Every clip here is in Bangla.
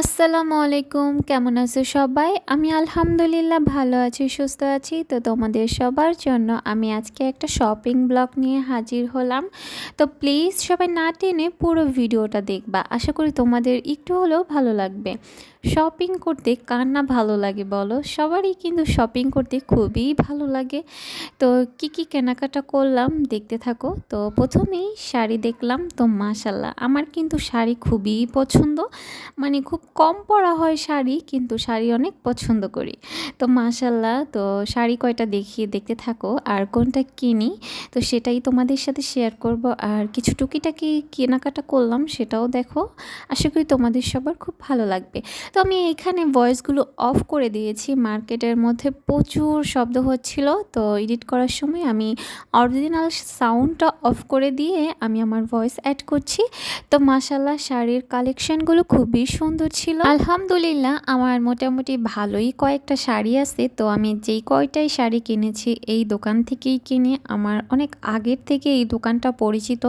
আসসালামু আলাইকুম, কেমন আছো সবাই? আমি আলহামদুলিল্লাহ ভালো আছি, সুস্থ আছি। তো তোমাদের সবার জন্য আমি আজকে একটা শপিং ব্লগ নিয়ে হাজির হলাম। তো প্লিজ সবাই না টেনে পুরো ভিডিওটা দেখবা। আশা করি তোমাদের একটু হলেও ভালো লাগবে। শপিং করতে কার না ভালো লাগে বলো? সবারই কিন্তু শপিং করতে খুবই ভালো লাগে। তো কি কি কেনাকাটা করলাম দেখতে থাকো। তো প্রথমেই শাড়ি দেখলাম। তো মাশাল্লাহ আমার কিন্তু শাড়ি খুবই পছন্দ। মানে খুব কম পরা হয় শাড়ি, কিন্তু শাড়ি অনেক পছন্দ করি। তো মাশাল্লাহ তো শাড়ি কয়টা দেখিয়ে দেখতে থাকো। আর কোনটা কিনি, তো সেটাই তোমাদের সাথে শেয়ার করব। আর কিছু টুকিটাকি কেনাকাটা করলাম, সেটাও দেখো। আশা করি তোমাদের সবার খুব ভালো লাগবে। তো আমি এখানে ভয়েসগুলো অফ করে দিয়েছি। মার্কেটের মধ্যে প্রচুর শব্দ হচ্ছিল, তো এডিট করার সময় আমি অরিজিনাল সাউন্ডটা অফ করে দিয়ে আমি আমার ভয়েস অ্যাড করছি। তো মাসাল্লাহ শাড়ির কালেকশনগুলো খুবই সুন্দর ছিল? আলহামদুলিল্লাহ, আমার মোটামুটি ভালোই কয়েকটা শাড়ি আছে। তো আমি যেই কয়টাই শাড়ি কিনেছি, এই দোকান থেকেই কিনে। আমার অনেক আগের থেকে এই দোকানটা পরিচিত।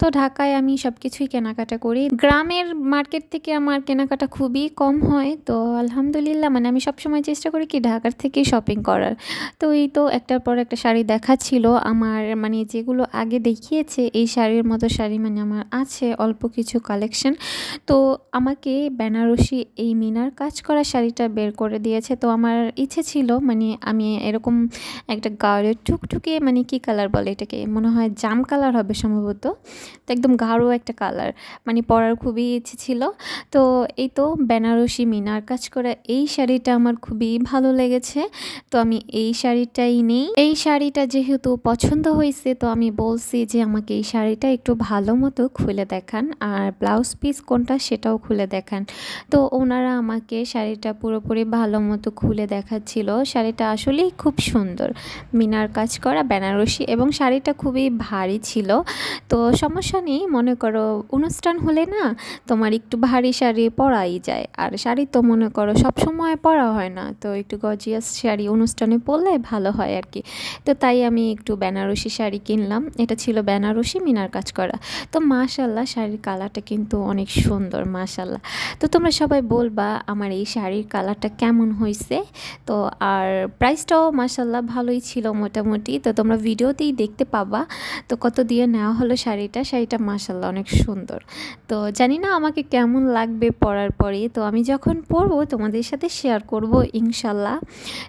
তো ঢাকায় আমি সব কিছুই কেনাকাটা করি। গ্রামের মার্কেট থেকে আমার কেনাকাটা খুবই কম হয়। তো আলহামদুলিল্লাহ মানে আমি সবসময় চেষ্টা করি কি ঢাকার থেকেই শপিং করার। তো এই তো একটার পর একটা শাড়ি দেখাচ্ছিল আমার মানে যেগুলো আগে দেখিয়েছে, এই শাড়ির মতো শাড়ি মানে আমার আছে অল্প কিছু কালেকশন তো আমাকে বেনারসি এই মিনার কাজ করা শাড়িটা বের করে দিয়েছে। তো আমার ইচ্ছে ছিল মানে আমি এরকম একটা গাঢ় টুকটুকে মানে কি কালার বলে এটাকে? মনে হয় জাম কালার হবে সম্ভবত। তো একদম গাঢ় একটা কালার মানে পরার খুবই ইচ্ছে ছিল। তো এই তো বেনারসি মিনার কাজ করা এই শাড়িটা আমার খুবই ভালো লেগেছে। তো আমি এই শাড়িটাই নেই। এই শাড়িটা যেহেতু পছন্দ হয়েছে, তো আমি বলছি যে আমাকে এই শাড়িটা একটু ভালো মতো খুলে দেখান। আর ব্লাউজ পিস কোনটা সেটাও খুলে দেখান। তো ওনারা আমাকে শাড়িটা পুরোপুরি ভালো মতো খুলে দেখাচ্ছিল। শাড়িটা আসলেই খুব সুন্দর। মিনার কাজ করা, বেনারসি এবং শাড়িটা খুবই ভারী ছিল। তো সমস্যা নেই, মনে করো অনুষ্ঠান হলে না তোমার একটু ভারী শাড়ি পরাই যায়। আর শাড়ি তো মনে করো সব সময় পরা হয় না। তো একটু গজিয়াস শাড়ি অনুষ্ঠানে পরলে ভালো হয় আর কি। তো তাই আমি একটু বেনারসি শাড়ি কিনলাম। এটা ছিল বেনারসি মিনার কাজ করা। তো মাশাল্লাহ, শাড়ির কালারটা কিন্তু অনেক সুন্দর, মাশাল্লাহ। তো তোমরা সবাই বলবা আমার এই শাড়ির কালারটা কেমন হয়েছে। তো আর প্রাইসটাও মাশাল্লাহ ভালোই ছিল মোটামুটি। তো তোমরা ভিডিওতেই দেখতে পাবা তো কত দিয়ে নেওয়া হলো শাড়িটা। শাড়িটা মাসাল্লাহ অনেক সুন্দর। তো জানি না আমাকে কেমন লাগবে পরার পরে। তো আমি যখন পরবো তোমাদের সাথে শেয়ার করব ইনশাল্লাহ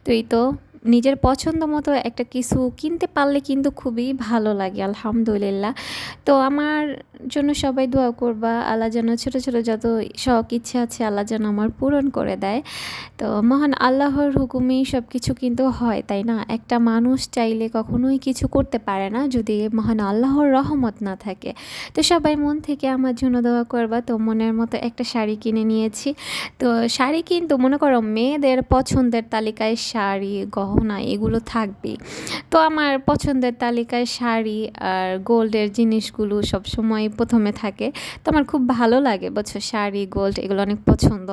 তো এই তো নিজের পছন্দ মতো একটা কিছু কিনতে পারলে কিন্তু খুবই ভালো লাগে, আলহামদুলিল্লাহ। তো আমার জন্য সবাই দোয়া করবা, আল্লাহ যেন ছোটো ছোটো যত শখ, ইচ্ছে আছে, আল্লাহ যেন আমার পূরণ করে দেয়। তো মহান আল্লাহর হুকুমেই সব কিছু কিন্তু হয়, তাই না? একটা মানুষ চাইলে কখনোই কিছু করতে পারে না যদি মহান আল্লাহর রহমত না থাকে। তো সবাই মন থেকে আমার জন্য দোয়া করবা। তো মনের মতো একটা শাড়ি কিনে নিয়েছি। তো শাড়ি কিন্তু মনে করো মেয়েদের পছন্দের তালিকায় শাড়ি গহনা, এগুলো থাকবেই তো আমার পছন্দের তালিকায় শাড়ি আর গোল্ডের জিনিসগুলো সবসময় প্রথমে থাকে। তো আমার খুব ভালো লাগে বছর শাড়ি, গোল্ড এগুলো অনেক পছন্দ।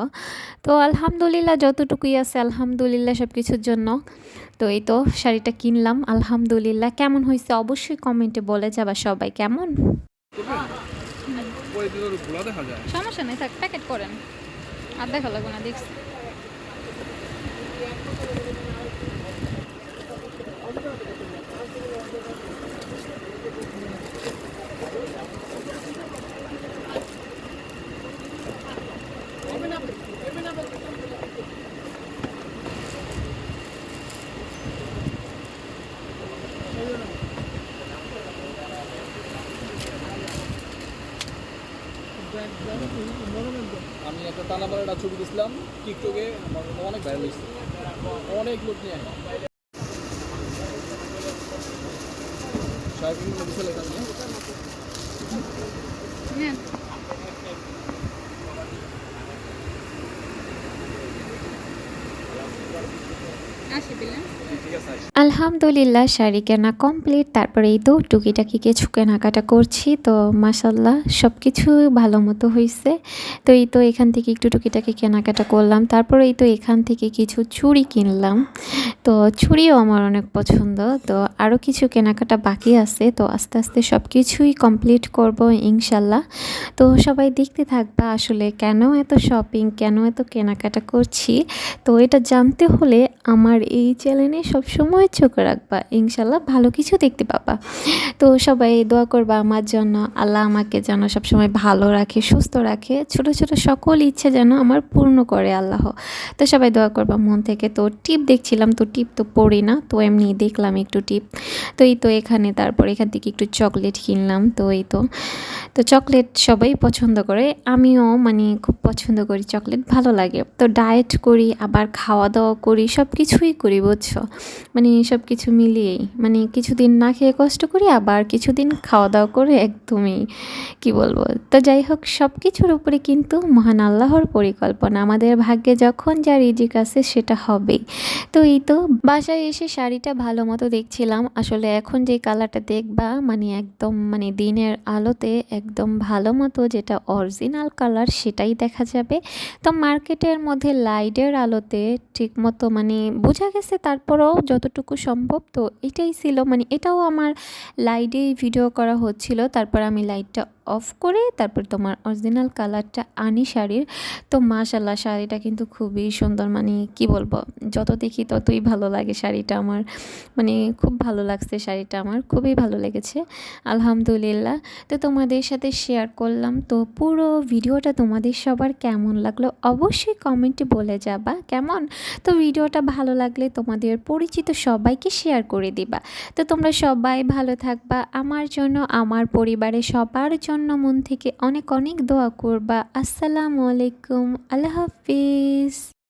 তো আলহামদুলিল্লাহ যতটুকুই আছে, আলহামদুলিল্লাহ সব কিছুর জন্য। তো এই তো, শাড়িটা কিনলাম, আলহামদুলিল্লাহ। কেমন হয়েছে? অবশ্যই কমেন্টে বলে যাবা সবাই, কেমন? সমস্যা নেই, থাক প্যাকেট করেন। আর দেখা লাগবে না, দেখছি আমি একটা টানাবার একটা ছবি দিয়েছিলাম টিকটকে অনেক ভাইরাল হয়েছে। অনেক লোক নিয়ে সাহেব বিশাল এখানে হ্যাঁ ঠিক আছে আলহামদুলিল্লাহ, শাড়ি কেনা কমপ্লিট তারপরে এই তো টুকিটাকি কিছু কেনাকাটা করছি। তো মাসাল্লাহ সব কিছু ভালো মতো হয়েছে তো এই তো এখান থেকে একটু টুকিটাকি কেনাকাটা করলাম। তারপরে এই তো এখান থেকে কিছু চুড়ি কিনলাম। তো চুড়িও আমার অনেক পছন্দ। তো আরও কিছু কেনাকাটা বাকি আছে। তো আস্তে আস্তে সব কিছুই কমপ্লিট করব ইনশাল্লাহ তো সবাই দেখতে থাকবা আসলে কেন এত শপিং কেন এত কেনাকাটা করছি। তো এটা জানতে হলে আমার এই চ্যানেলে সবসময় চোখ রাখবা। ইনশাল্লাহ ভালো কিছু দেখতে পাবা। তো সবাই দোয়া করবা আমার জন্য। আল্লাহ আমাকে যেন সবসময় ভালো রাখে, সুস্থ রাখে। ছোট ছোট সকল ইচ্ছে যেন আমার পূর্ণ করে আল্লাহ। তো সবাই দোয়া করবা মন থেকে। তো টিপ দেখছিলাম, তো টিপ তো পড়ি না। তো এমনি দেখলাম একটু টিপ। তো এই তো এখানে তারপর এখান থেকে একটু চকলেট কিনলাম। তো এই তো। তো চকলেট সবাই পছন্দ করে। আমিও মানে খুব পছন্দ করি চকলেট, ভালো লাগে। তো ডায়েট করি, আবার খাওয়া দাওয়া করি সব কিছুই করি, বুঝছ? মানে সব কিছু মিলিয়েই। মানে কিছুদিন না খেয়ে কষ্ট করি আবার কিছুদিন খাওয়া দাওয়া করে একদমই, কি বলব? তো যাই হোক সব কিছুর উপরে কিন্তু মহান আল্লাহর পরিকল্পনা। আমাদের ভাগ্যে যখন যা রিজিক আছে সেটা হবেই। তো এই তো, বাসায় এসে শাড়িটা ভালো মতো দেখছিলাম। আসলে এখন যে কালারটা দেখবা মানে একদম মানে দিনের আলোতে একদম ভালো মতো যেটা অরিজিনাল কালার সেটাই দেখা যাবে। তো মার্কেটের মধ্যে লাইটের আলোতে ঠিক মতো মানে বোঝা গেছে তারপরেও যতটুকু সম্ভব? তো এটাই ছিল মানে এটাও আমার লাইটেই ভিডিও করা হচ্ছিল তারপর আমি লাইটটা অফ করে তারপর তোমার অরিজিনাল কালারটা আনি শাড়ির। তো মাশাল্লাহ শাড়িটা কিন্তু খুবই সুন্দর। মানে কি বলব, যত দেখি ততই ভালো লাগে শাড়িটা আমার। মানে খুব ভালো লাগছে শাড়িটা আমার, খুবই ভালো লেগেছে। আলহামদুলিল্লাহ। তো তোমাদের সাথে শেয়ার করলাম। তো পুরো ভিডিওটা তোমাদের সবার কেমন লাগল অবশ্যই কমেন্টে বলে যাবা, কেমন? তো ভিডিওটা ভালো লাগলে তোমাদের পরিচিত সবাইকে শেয়ার করে দিবা। তো তোমরা সবাই ভালো থাকবা। আমার জন্য, আমার পরিবারের সবার জন্য মন থেকে অনেক অনেক দোয়া করবা। আসসালামু আলাইকুম। আল্লাহ হাফিজ।